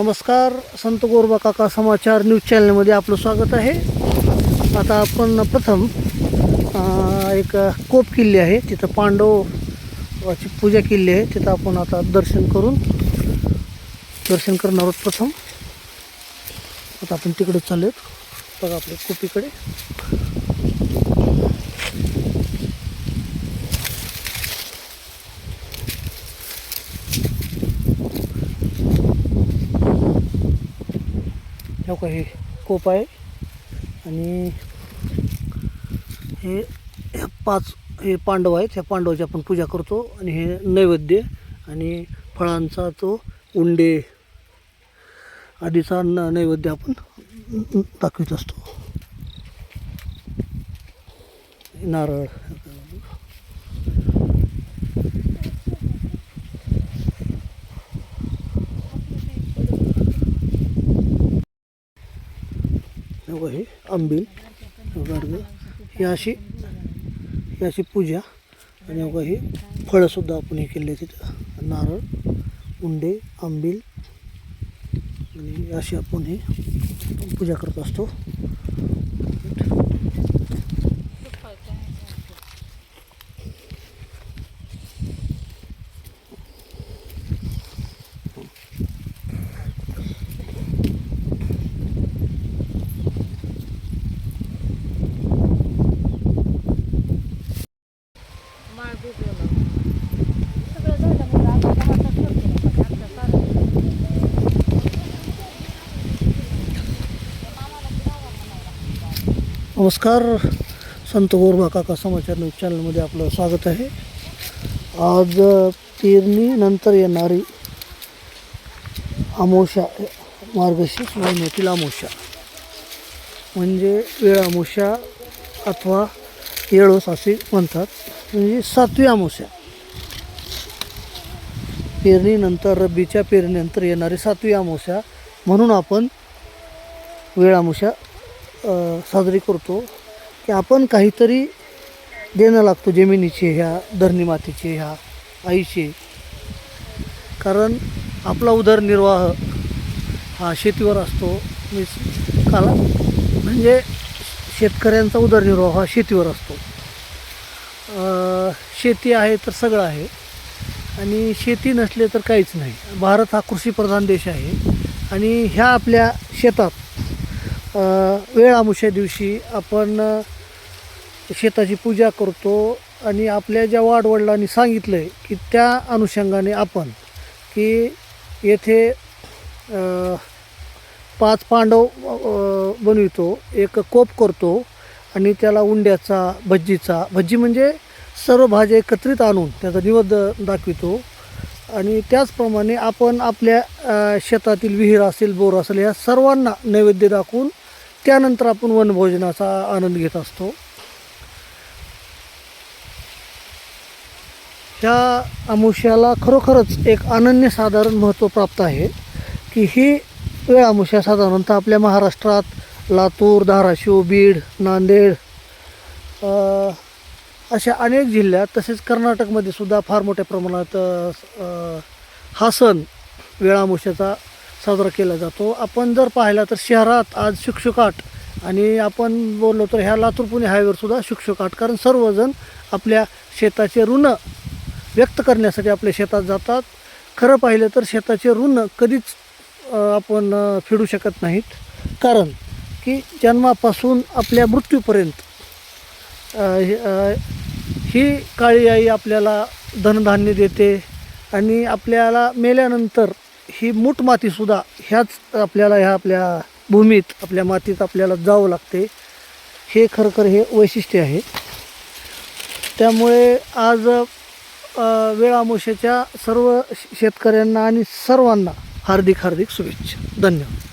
नमस्कार संत गोरबा काका समाचार न्यूज चॅनलमध्ये आपलं स्वागत आहे. आता आपण प्रथम एक कोप किल्ले आहे तिथं पांडवाची पूजा केली आहे तिथं आपण आता दर्शन करून दर्शन करणार आहोत प्रथम. आता आपण तिकडे चालू बघा आपल्या कोपीकडे. लोक हे कोप आहे. आणि हे ह्या पाच हे पांडव आहेत. ह्या पांडवाची आपण पूजा करतो. आणि हे नैवेद्य आणि फळांचा तो उंडे आधीचा न नैवेद्य आपण दाखवित असतो. नारळ हे बघा हे आंबील गाडगं ही अशी ही अशी पूजा. आणि बघा हे फळंसुद्धा आपण हे केले तिथं नारळ उंडे आंबील. आणि अशी आपण हे पूजा करत असतो. नमस्कार. संत गोरबा काका समाचार न्यूज चॅनलमध्ये आपलं स्वागत आहे. आज पेरणीनंतर येणारी अमावस्या मार्गशीर्ष महिन्यातील अमावस्या म्हणजे वेळ अमावस्या अथवा येळोस असे म्हणतात. म्हणजे सातवी अमावस्या पेरणीनंतर रब्बीच्या पेरणीनंतर येणारी सातवी अमावस्या म्हणून आपण वेळ साजरी करतो की आपण काहीतरी देणं लागतो जमिनीचे ह्या धरणी मातीचे ह्या आईचे. कारण आपला उदरनिर्वाह हा शेतीवर असतो. मी काला म्हणजे शेतकऱ्यांचा उदरनिर्वाह हा शेतीवर असतो. शेती आहे तर सगळं आहे. आणि शेती नसले तर काहीच नाही. भारत हा कृषीप्रधान देश आहे. आणि ह्या आपल्या शेतात वेळामुशा वेळ दिवशी आपण शेताची पूजा करतो आणि आपल्या ज्या वाडवडिलांनी सांगितलं आहे की त्या अनुषंगाने आपण की येथे पाच पांडव बनवितो एक कोप करतो आणि त्याला उंड्याचा भज्जीचा भज्जी म्हणजे सर्व भाज्या एकत्रित आणून त्याचा निवद दाखवितो. आणि त्याचप्रमाणे आपण आपल्या शेतातील विहीर असेल बोर असेल या सर्वांना नैवेद्य दाखवून त्यानंतर आपण वनभोजनाचा आनंद घेत असतो. ह्या अमुष्याला खरोखरच एक अनन्यसाधारण महत्त्व प्राप्त आहे की ही वेळ अमुष्या साधारणतः आपल्या महाराष्ट्रात लातूर धाराशिव बीड नांदेड अशा अनेक जिल्ह्यात तसेच कर्नाटकमध्ये सुद्धा फार मोठ्या प्रमाणात हा सण वेळामुष्याचा साजरा केला जातो. आपण जर पाहिला तर शहरात आज शुकशुकाट आणि आपण बोललो तर ह्या लातूर पुणे हायवेवरसुद्धा शुकशुकाट कारण सर्वजण आपल्या शेताचे ऋण व्यक्त करण्यासाठी आपल्या शेतात जातात. खरं पाहिलं तर शेताचे ऋण कधीच आपण फेडू शकत नाहीत. कारण की जन्मापासून आपल्या मृत्यूपर्यंत हे- ही काळी आई आपल्याला धनधान्य देते आणि आपल्याला मेल्यानंतर ही मूठ मातीसुद्धा ह्याच आपल्याला ह्या आपल्या भूमीत आपल्या मातीत आपल्याला जावं लागते. हे खरखर हे वैशिष्ट्य आहे. त्यामुळे आज वेळामोशाच्या सर्व शेतकऱ्यांना आणि सर्वांना हार्दिक हार्दिक शुभेच्छा. धन्यवाद.